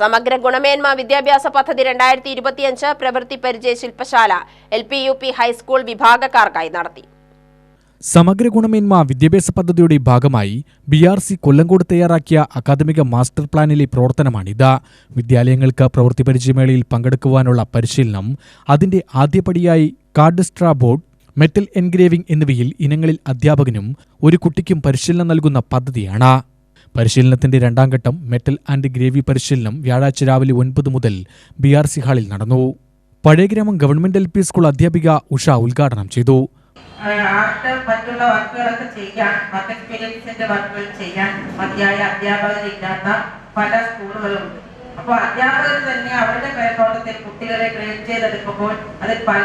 സമഗ്ര ഗുണമേന്മ വിദ്യാഭ്യാസ പദ്ധതി രണ്ടായിരത്തി ഇരുപത്തിയഞ്ച് പ്രവൃത്തി പരിചയ ശില്പശാല L P U P high school വിഭാഗക്കാർക്കായി നടത്തി. സമഗ്ര ഗുണമേന്മ വിദ്യാഭ്യാസ പദ്ധതിയുടെ ഭാഗമായി ബി ആർ സി കൊല്ലങ്കോട് തയ്യാറാക്കിയ അക്കാദമിക മാസ്റ്റർ പ്ലാനിലെ പ്രവർത്തനമാണിത് വിദ്യാലയങ്ങൾക്ക് പ്രവൃത്തി പരിചയമേളയിൽ പങ്കെടുക്കുവാനുള്ള പരിശീലനം അതിന്റെ ആദ്യപടിയായി കാർഡ്സ്ട്രാ ബോർഡ് മെറ്റൽ എൻഗ്രേവിംഗ് എന്നിവയിൽ ഇനങ്ങളിൽ അധ്യാപകനും ഒരു കുട്ടിക്കും പരിശീലനം നൽകുന്ന പദ്ധതിയാണ്. പരിശീലനത്തിന്റെ രണ്ടാം ഘട്ടം മെറ്റൽ ആൻഡ് ഗ്രേവി പരിശീലനം വ്യാഴാഴ്ച രാവിലെ ഒൻപത് മുതൽ ബി ആർ സി ഹാളിൽ നടന്നു. പഴയഗ്രാമം ഗവൺമെന്റ് എൽ പി സ്കൂൾ അധ്യാപിക ഉഷ ഉദ്ഘാടനം ചെയ്തു. ചെയ്യാൻ വർക്കുകൾ ചെയ്യാൻ അപ്പോൾ അധ്യാപകർ തന്നെ അവരുടെ കുട്ടികളെ പല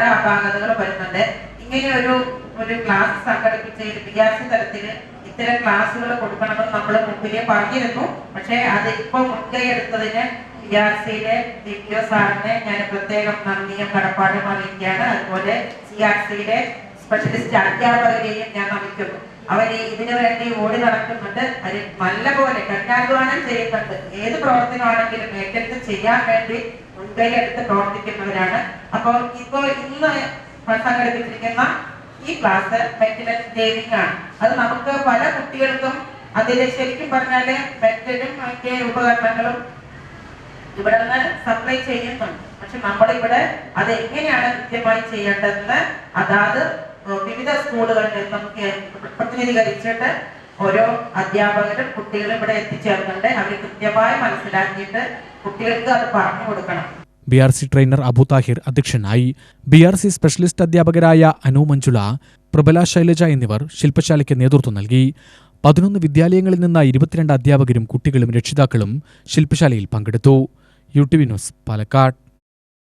ഇങ്ങനെ ഒരു ഒരു ക്ലാസ് സംഘടിപ്പിച്ച് വിദ്യാർത്ഥി തലത്തിൽ ഇത്തരം ക്ലാസ്സുകൾ കൊടുക്കണമെന്ന് നമ്മൾ മുമ്പിലേ പറഞ്ഞിരുന്നു. പക്ഷേ അത് ഇപ്പൊ മുൻകൈ എടുത്തതിന് സാറിനെ ഞാൻ പ്രത്യേകം നന്ദിയും കടപ്പാടും അറിയിക്കുകയാണ്. അതുപോലെ സി ആർ സിയിലെ സ്പെഷ്യലിസ്റ്റ് അധ്യാപകരെയും ഞാൻ നമിക്കുന്നു അവർ ഇതിനു വേണ്ടി ഓടി നടക്കുന്നുണ്ട്. അവർ നല്ലപോലെ കഠിനാധ്വാനം ചെയ്യുന്നുണ്ട്. ഏത് പ്രവർത്തനമാണെങ്കിലും ഏറ്റെടുത്ത് ചെയ്യാൻ വേണ്ടി മുൻകൈ എടുത്ത് പ്രവർത്തിക്കുന്നവരാണ്. അപ്പോൾ ഇപ്പോ ഇന്ന് സംഘടിപ്പിച്ചിരിക്കുന്ന ഈ ക്ലാസ് മെറ്റൽ ഡേവിംഗ് ആണ്. അത് നമുക്ക് പല കുട്ടികൾക്കും അതിൽ ശരിക്കും പറഞ്ഞാൽ മെറ്റലും മറ്റേ ഉപകരണങ്ങളും ഇവിടെ നിന്ന് സപ്ലൈ ചെയ്യുന്നുണ്ട്. പക്ഷെ നമ്മളിവിടെ അത് എങ്ങനെയാണ് കൃത്യമായി ചെയ്യേണ്ടതെന്ന് അതാത് വിവിധ സ്കൂളുകളിൽ നമുക്ക് പ്രതിനിധീകരിച്ചിട്ട് ഓരോ അധ്യാപകരും കുട്ടികളും ഇവിടെ എത്തിച്ചേർന്നുണ്ട് അവർ കൃത്യമായി മനസ്സിലാക്കിയിട്ട് കുട്ടികൾക്ക് അത് പറഞ്ഞു കൊടുക്കണം. B R C trainer Abu Thahir അധ്യക്ഷനായി. ബി ആർ സി സ്പെഷ്യലിസ്റ്റ് അധ്യാപകരായ അനു മഞ്ജുള പ്രബല ശൈലജ എന്നിവർ ശില്പശാലയ്ക്ക് നേതൃത്വം നൽകി. പതിനൊന്ന് വിദ്യാലയങ്ങളിൽ നിന്ന് ഇരുപത്തിരണ്ട് അധ്യാപകരും കുട്ടികളും രക്ഷിതാക്കളും ശില്പശാലയിൽ പങ്കെടുത്തു. U T V news Palakkad.